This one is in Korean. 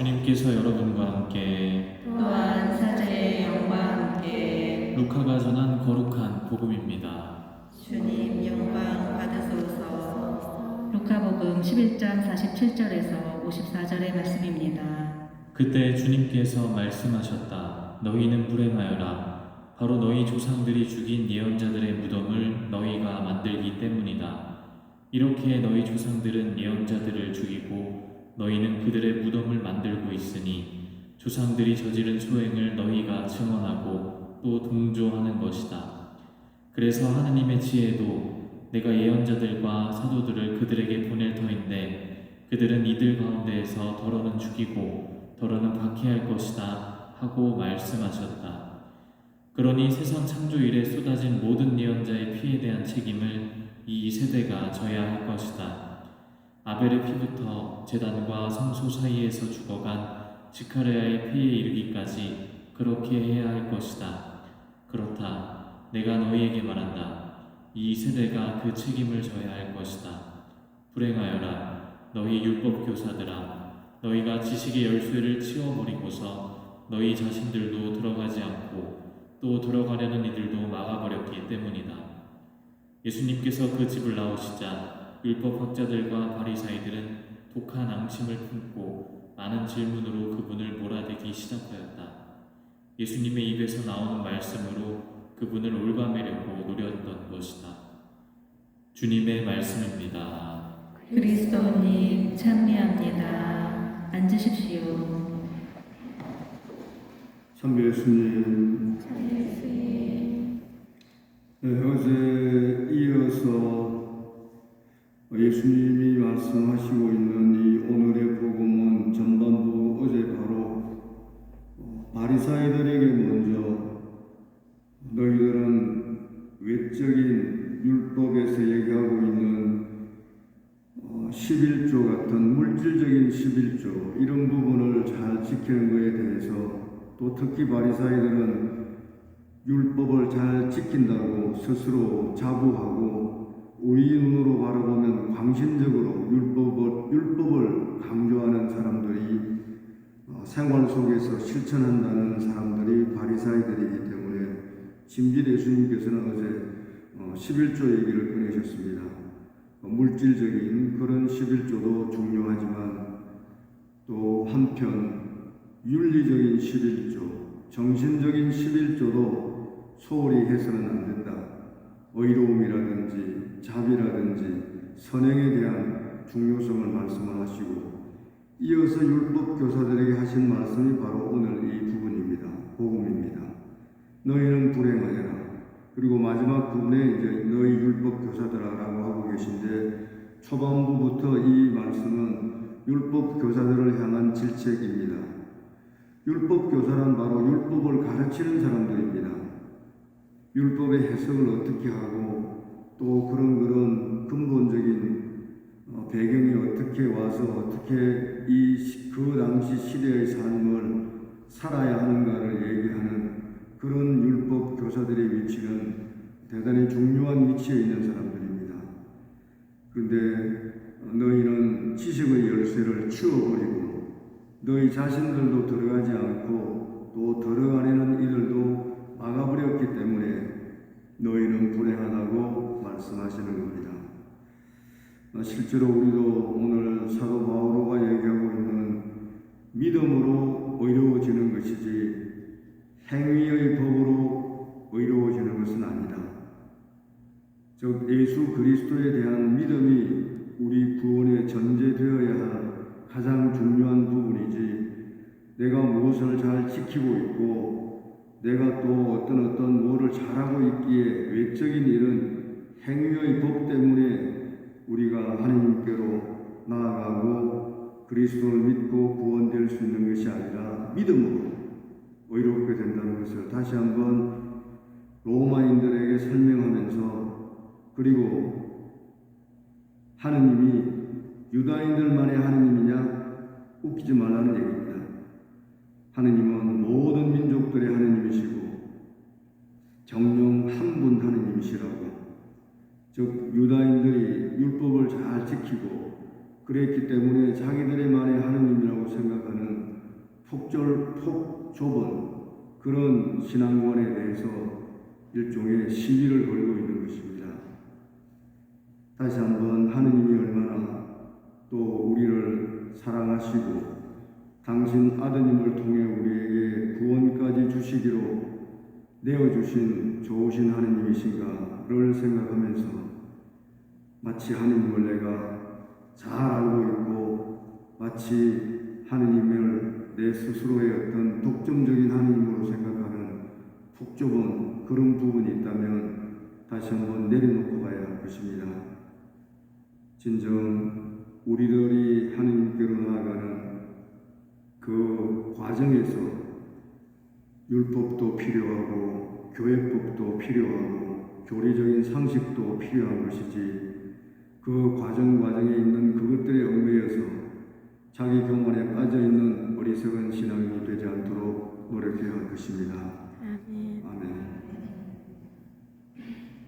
주님께서 여러분과 함께 또한 사제의 영과 함께 루카가 전한 거룩한 복음입니다. 주님 영광 받으소서 루카복음 11장 47절에서 54절의 말씀입니다. 그때 주님께서 말씀하셨다. 너희는 불행하여라. 바로 너희 조상들이 죽인 예언자들의 무덤을 너희가 만들기 때문이다. 이렇게 너희 조상들은 예언자들을 죽이고 너희는 그들의 무덤을 만들고 있으니 조상들이 저지른 소행을 너희가 증언하고 또 동조하는 것이다. 그래서 하느님의 지혜도 내가 예언자들과 사도들을 그들에게 보낼 터인데 그들은 이들 가운데에서 더러는 죽이고 더러는 박해할 것이다 하고 말씀하셨다. 그러니 세상 창조 이래 쏟아진 모든 예언자의 피에 대한 책임을 이 세대가 져야 할 것이다. 아벨의 피부터 제단과 성소 사이에서 죽어간 지카레아의 피에 이르기까지 그렇게 해야 할 것이다. 그렇다. 내가 너희에게 말한다. 이 세대가 그 책임을 져야 할 것이다. 불행하여라. 너희 율법 교사들아. 너희가 지식의 열쇠를 치워버리고서 너희 자신들도 들어가지 않고 또 들어가려는 이들도 막아버렸기 때문이다. 예수님께서 그 집을 나오시자 율법학자들과 바리사이들은 독한 앙심을 품고 많은 질문으로 그분을 몰아대기 시작하였다. 예수님의 입에서 나오는 말씀으로 그분을 올바매려고 노렸던 것이다. 주님의 말씀입니다. 그리스도님 참미합니다. 앉으십시오. 참배 예수님 네, 어제 이어서 예수님이 말씀하시고 있는 이 오늘의 복음은 전반부 어제 바로 어, 바리사이들에게 먼저 너희들은 외적인 율법에서 얘기하고 있는 어, 11조 같은 물질적인 11조 이런 부분을 잘 지키는 것에 대해서 또 특히 바리사이들은 율법을 잘 지킨다고 스스로 자부하고 우리 눈으로 바라보면 광신적으로 율법을, 율법을 강조하는 사람들이 어, 생활 속에서 실천한다는 사람들이 바리사이들이기 때문에 심지어 예수님께서는 어제 어, 11조 얘기를 꺼내셨습니다. 어, 물질적인 그런 11조도 중요하지만 또 한편 윤리적인 11조, 정신적인 11조도 소홀히 해서는 안 된다. 의로움이라든지 자비라든지 선행에 대한 중요성을 말씀을 하시고 이어서 율법 교사들에게 하신 말씀이 바로 오늘 이 부분입니다. 복음입니다. 너희는 불행하여라. 그리고 마지막 부분에 이제 너희 율법 교사들아라고 하고 계신데 초반부부터 이 말씀은 율법 교사들을 향한 질책입니다. 율법 교사란 바로 율법을 가르치는 사람들입니다. 율법의 해석을 어떻게 하고 또 그런 그런 근본적인 어, 배경이 어떻게 와서 어떻게 이 그 당시 시대의 삶을 살아야 하는가를 얘기하는 그런 율법 교사들의 위치는 대단히 중요한 위치에 있는 사람들입니다. 그런데 너희는 지식의 열쇠를 치워버리고 너희 자신들도 들어가지 않고 또 들어가려는 이들도 너희는 불행하다고 말씀하시는 겁니다. 어, 실제로 우리도 오늘 사도 바오로가 얘기하고 있는 믿음으로 의로워지는 것이지 행위의 법으로 의로워지는 것은 아니다. 즉 예수 그리스도에 대한 믿음이 우리 구원의 전제되어야 할 가장 중요한 부분이지 내가 무엇을 잘 지키고 있고 내가 또 어떤 어떤 뭐를 잘하고 있기에 외적인 일은 행위의 법 때문에 우리가 하나님께로 나아가고 그리스도를 믿고 구원될 수 있는 것이 아니라 믿음으로 의롭게 된다는 것을 다시 한번 로마인들에게 설명하면서 그리고 하느님이 유다인들만의 하느님이냐 웃기지 말라는 얘기입니다. 하느님은 모든 민족들의 하느님이시고 정령 한 분 하느님이시라고 즉 유다인들이 율법을 잘 지키고 그랬기 때문에 자기들의만의 하느님이라고 생각하는 폭절, 폭 좁은 그런 신앙관에 대해서 일종의 시비를 걸고 있는 것입니다. 다시 한번 하느님이 얼마나 또 우리를 사랑하시고 당신 아드님을 통해 우리에게 구원까지 주시기로 내어주신 좋으신 하느님이신가를 생각하면서 마치 하느님을 내가 잘 알고 있고 마치 하느님을 내 스스로의 어떤 독점적인 하느님으로 생각하는 푹 좁은 그런 부분이 있다면 다시 한번 내려놓고 가야 할 것입니다. 진정 우리들이 하느님께로 나아가는 그 과정에서 율법도 필요하고 교회법도 필요하고 교리적인 상식도 필요한 것이지 그 과정 과정에